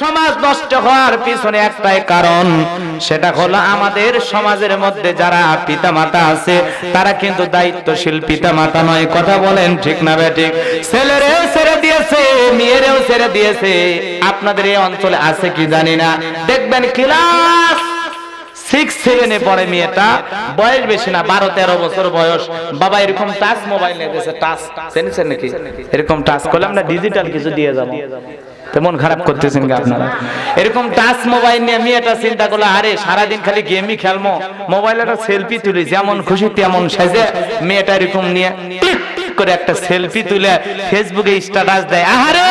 সমাজ নষ্ট হওয়ার পিছনে একটাই কারণ, সেটা হলো আমাদের সমাজের মধ্যে যারা পিতামাতা আছে, তারা কিন্তু দায়িত্বশীল পিতামাতা নয়। কথা বলেন ঠিক না বেঠিক ছেলেরেও ছেড়ে দিয়েছে, মেয়েরেও ছেড়ে দিয়েছে। আপনাদের এই অঞ্চলে আছে কি জানি না। দেখবেন ক্লাস সিক্স সেভেনে পড়ে মেয়েটা। বয়স বেশি না, বারো, তেরো বছর বয়স। বাবা এরকম টাচ মোবাইল নিয়ে টাচ। জেনেছেন নাকি? এরকম টাচ করলে আমরা ডিজিটাল কিছু দিয়ে যাব। তেমন খারাপ করতেছেন আপনারা? এরকম টাচ মোবাইল নিয়ে মেয়েটা চিন্তা করল, আরে সারাদিন খালি গেমই খেলব মোবাইলে একটা সেলফি তুলি, যেমন খুশি তেমন সাজে মেয়েটা এরকম নিয়ে করে একটা সেলফি তুলে ফেসবুকে স্ট্যাটাস দেয়। আহারে,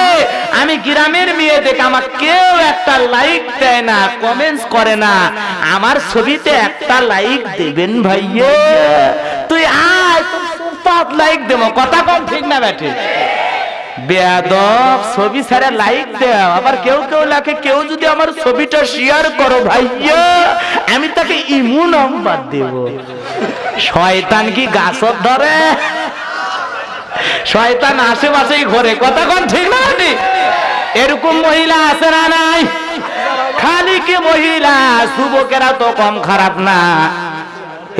আমি গ্রামের মেয়ে আমার কেউ একটা লাইক দেয় না কমেন্টস করে না। আমার ছবিতে একটা লাইক দেবেন ভাইয়ে। তুই আয়, তোর লাইক দেবো। কথা কম ঠিক না ব্যাটে ছবি ছাড়া লাইক আবার কেউ কেউ কেউ যদি আমার ছবিটা শেয়ার করো ভাইয়া, আমি তাকে ইমু নাম্বার দেব। শয়তান কি গাছত ধরে? শয়তান আশেপাশেই ঘরে। কথা কন ঠিক না? এরকম মহিলা আছে না নাই? খালি কি মহিলা? যুবকেরা তো কম খারাপ না।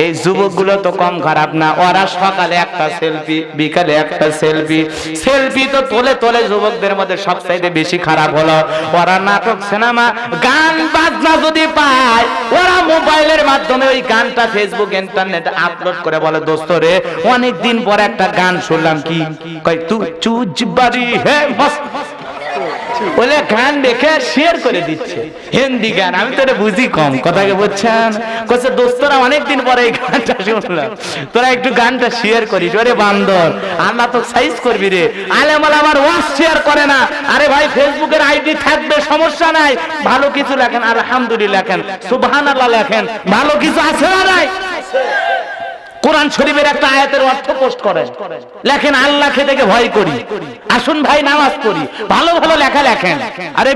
এই যুবকগুলো তো কম খারাপ না, ওরা সকালে একটা সেলফি বিকালে একটা সেলফি সেলফি তো তোলে তোলে যুবকদের মধ্যে সবচাইতে বেশি খারাপ হলো। ওরা নাটক, সিনেমা, গান, বাজনা যদি পায়, ওরা মোবাইলের মাধ্যমে ওই গানটা ফেসবুক ইন্টারনেটে আপলোড করে বলে, দোস্ত রে অনেক দিন পর একটা গান শুনলাম কি? কই তু চুজ বাড়ি হে মস্ত বলে গান দেখে শেয়ার করে দিচ্ছে। হিন্দি গান, আমি তো বুঝি কম, কথাকে বলছেন কোসে দোস্তরা, অনেকদিন পরে এই গানটা শুনলাম। তোরা একটু গানটা শেয়ার করিস, ওরে বান্দর। আল্লাহ তো সাইজ করবি রে। আলেমাল আমার ওয়াশ শেয়ার করে না। আরে ভাই ফেসবুকের আইডি থাকবে, সমস্যা নাই। ভালো কিছু লেখেন, আলহামদুলিল্লাহ লেখেন সুবহান আল্লাহ লেখেন। ভালো কিছু আছে না নাই? কোরআন শরীফের একটা আয়াতের অর্থ পোস্ট করেন। লেখেন আল্লাহকে দেখে ভয় করি। আসুন ভাই, নামাজ পড়ি। ভালো ভালো লেখা লেখেন। আরে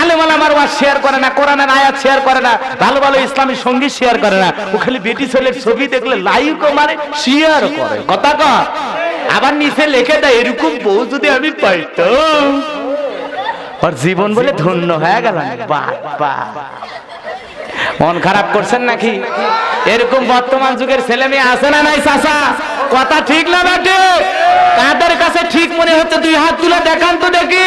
আলেমাল আমার শেয়ার করে না, কোরআনের আয়াত শেয়ার করে না, ভালো ভালো সংগীত শেয়ার করে না। ও খালি ছবি দেখলে মানে শেয়ার করে। কথা আবার নিচে এরকম যদি আমি ওর জীবন বলে ধন্য হয়ে গেল বাবা মন খারাপ করছেন নাকি? এরকম বর্তমান যুগের ছেলে মেয়ে আছে না নাই চাষা কথা ঠিক না বেটে তাদের কাছে ঠিক মনে হচ্ছে? দুই হাত তুলে দেখান তো দেখি